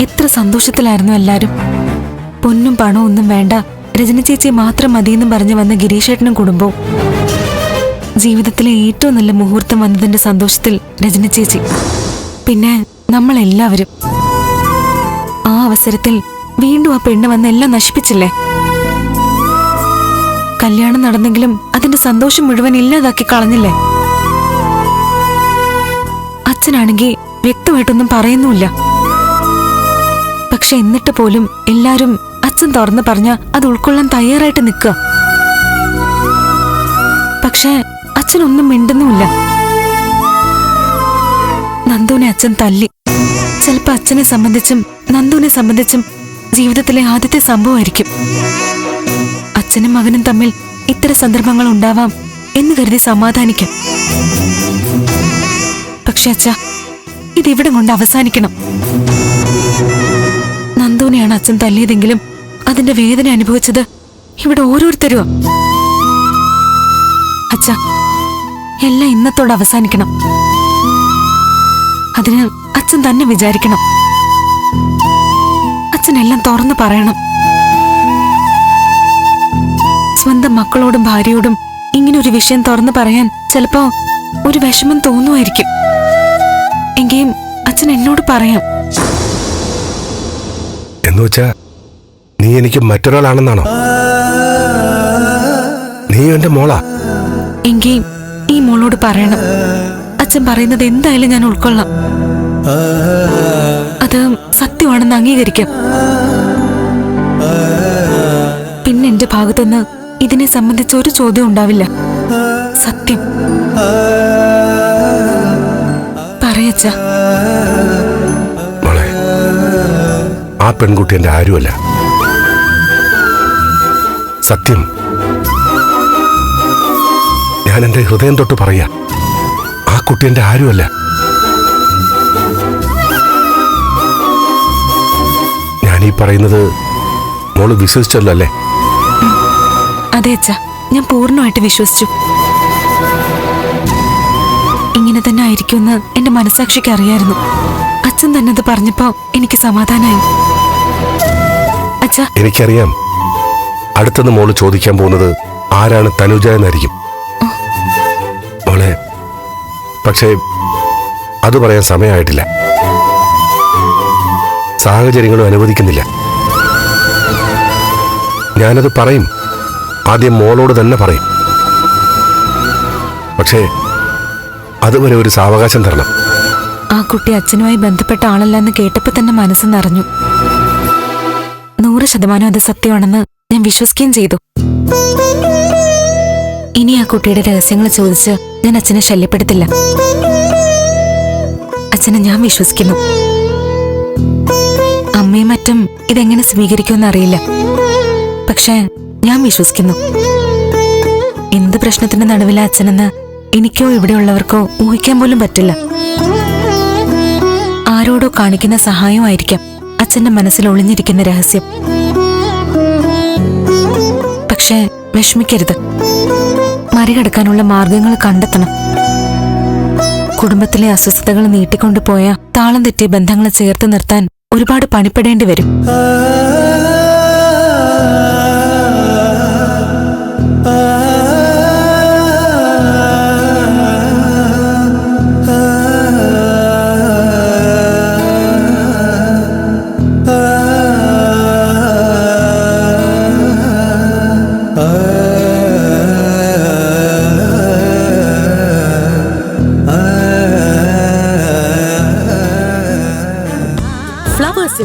എത്ര സന്തോഷത്തിലായിരുന്നു എല്ലാരും. പൊന്നും പണവും ഒന്നും വേണ്ട. രജനി ചേച്ചി മാത്രം മതിയെന്നും പറഞ്ഞു വന്ന ഗിരീഷേട്ടനും കുടുംബവും. ജീവിതത്തിലെ ഏറ്റവും നല്ല മുഹൂർത്തം വന്നതിന്റെ സന്തോഷത്തിൽ രജനി ചേച്ചി. പിന്നെ നമ്മളെല്ലാവരും. ആ അവസരത്തിൽ വീണ്ടും ആ പെണ്ണ് വന്ന് എല്ലാം നശിപ്പിച്ചില്ലേ? കല്യാണം നടന്നെങ്കിലും അതിന്റെ സന്തോഷം മുഴുവൻ ഇല്ലാതാക്കി കളഞ്ഞില്ലേ? അച്ഛനാണെങ്കിൽ വ്യക്തമായിട്ടൊന്നും പറയുന്നുമില്ല. പക്ഷെ എന്നിട്ട് പോലും എല്ലാരും അച്ഛൻ തുറന്നു പറഞ്ഞ അത് ഉൾക്കൊള്ളാൻ തയ്യാറായിട്ട് നിൽക്കുക. പക്ഷെ അച്ഛനൊന്നും മിണ്ടുന്നുമില്ല. നന്ദുവിനെ അച്ഛൻ തല്ലി. ചിലപ്പോ അച്ഛനെ സംബന്ധിച്ചും നന്ദുവിനെ സംബന്ധിച്ചും ജീവിതത്തിലെ ആദ്യത്തെ സംഭവമായിരിക്കും. അച്ഛനും മകനും തമ്മിൽ ഇത്തരം സന്ദർഭങ്ങൾ ഉണ്ടാവാം എന്ന് കരുതി സമാധാനിക്കാം. പക്ഷെ അച്ഛ ഇതിവിടെ കൊണ്ട് അവസാനിക്കണം. നന്ദുവിനെയാണ് അച്ഛൻ തല്ലിയതെങ്കിലും അതിന്റെ വേദന അനുഭവിച്ചത് ഇവിടെ ഓരോരുത്തരുവാ. അച്ഛ എല്ലാം ഇന്നത്തോടെ അവസാനിക്കണം. അതിന് അച്ഛൻ തന്നെ വിചാരിക്കണം. അച്ഛനെല്ലാം തുറന്നു പറയണം. സ്വന്തം മക്കളോടും ഭാര്യയോടും ഇങ്ങനെ ഒരു വിഷയം തുറന്നു പറയാൻ ചിലപ്പോ ഒരു വിഷമം തോന്നുമായിരിക്കും. എങ്കിലും അച്ഛൻ എന്നോട് പറയാം. എന്ന് വെച്ചാ നീ എനിക്ക് മറ്റൊരാളാണെന്നാണോ? നീ എന്റെ മോളാ. എങ്കിൽ ഈ മോളോട് പറയണം. അച്ഛൻ പറയുന്നത് എന്തായാലും ഞാൻ ഉൾക്കൊള്ളാം. അത് സത്യമാണെന്ന് അംഗീകരിക്കാം. പിന്നെ എന്റെ ഭാഗത്തുനിന്ന് ഇതിനെ സംബന്ധിച്ച് ഒരു ചോദ്യം ഉണ്ടാവില്ല. സത്യം. പറയച്ച പെൺകുട്ടി എന്റെ ആരുമല്ല. സത്യം. ഞാൻ എന്റെ ഹൃദയം തൊട്ട് പറയാ ആ കുട്ടി എന്റെ ആരുമല്ല. ഈ പറയുന്നത് മോൾ വിശ്വസിച്ചല്ലോ അല്ലേ? അതെ അച്ഛ ഞാൻ പൂർണമായിട്ട് വിശ്വസിച്ചു. ഇങ്ങനെ തന്നെ ആയിരിക്കുമെന്ന് എന്റെ മനസാക്ഷിക്ക് അറിയായിരുന്നു. അച്ഛൻ തന്നെ അത് പറഞ്ഞപ്പോ എനിക്ക് സമാധാനായി. അച്ഛ എനിക്കറിയാം. അടുത്തത് മോൾ ചോദിക്കാൻ പോകുന്നത് ആരാണ് തനുജ എന്നായിരിക്കും. മോളെ പക്ഷേ അത് പറയാൻ സമയമായിട്ടില്ല. സാഹചര്യങ്ങളും അനുവദിക്കുന്നില്ല. ഞാനത് പറയും. ആദ്യം മോളോട് തന്നെ പറയും. പക്ഷേ അതുവരെ ഒരു സാവകാശം തരണം. ആ കുട്ടി അച്ഛനുമായി ബന്ധപ്പെട്ട ആളല്ലെന്ന് കേട്ടപ്പോ തന്നെ മനസ്സ് നിറഞ്ഞു. നൂറ് ശതമാനം അത് സത്യമാണെന്ന് ഞാൻ വിശ്വസിക്കുകയും ചെയ്തു. ഇനി ആ കുട്ടിയുടെ രഹസ്യങ്ങൾ ചോദിച്ച് ഞാൻ അച്ഛനെ ശല്യപ്പെടുത്തില്ല. അച്ഛനെ ഞാൻ വിശ്വസിക്കുന്നു. അമ്മയും മറ്റും ഇതെങ്ങനെ സ്വീകരിക്കുമെന്ന് അറിയില്ല. പക്ഷേ ഞാൻ വിശ്വസിക്കുന്നു. എന്ത് പ്രശ്നത്തിന്റെ നടുവിലെ അച്ഛനെന്ന് എനിക്കോ ഇവിടെയുള്ളവർക്കോ ഊഹിക്കാൻ പോലും പറ്റില്ല. ആരോടോ കാണിക്കുന്ന സഹായമായിരിക്കാം അച്ഛന്റെ മനസ്സിൽ ഒളിഞ്ഞിരിക്കുന്ന രഹസ്യം. പക്ഷേ വിഷമിക്കരുത്. മറികടക്കാനുള്ള മാർഗങ്ങൾ കണ്ടെത്തണം. കുടുംബത്തിലെ അസ്വസ്ഥതകൾ നീട്ടിക്കൊണ്ടുപോയ താളം തെറ്റിയ ബന്ധങ്ങളെ ചേർത്ത് നിർത്താൻ ഒരുപാട് പണിപ്പെടേണ്ടി വരും.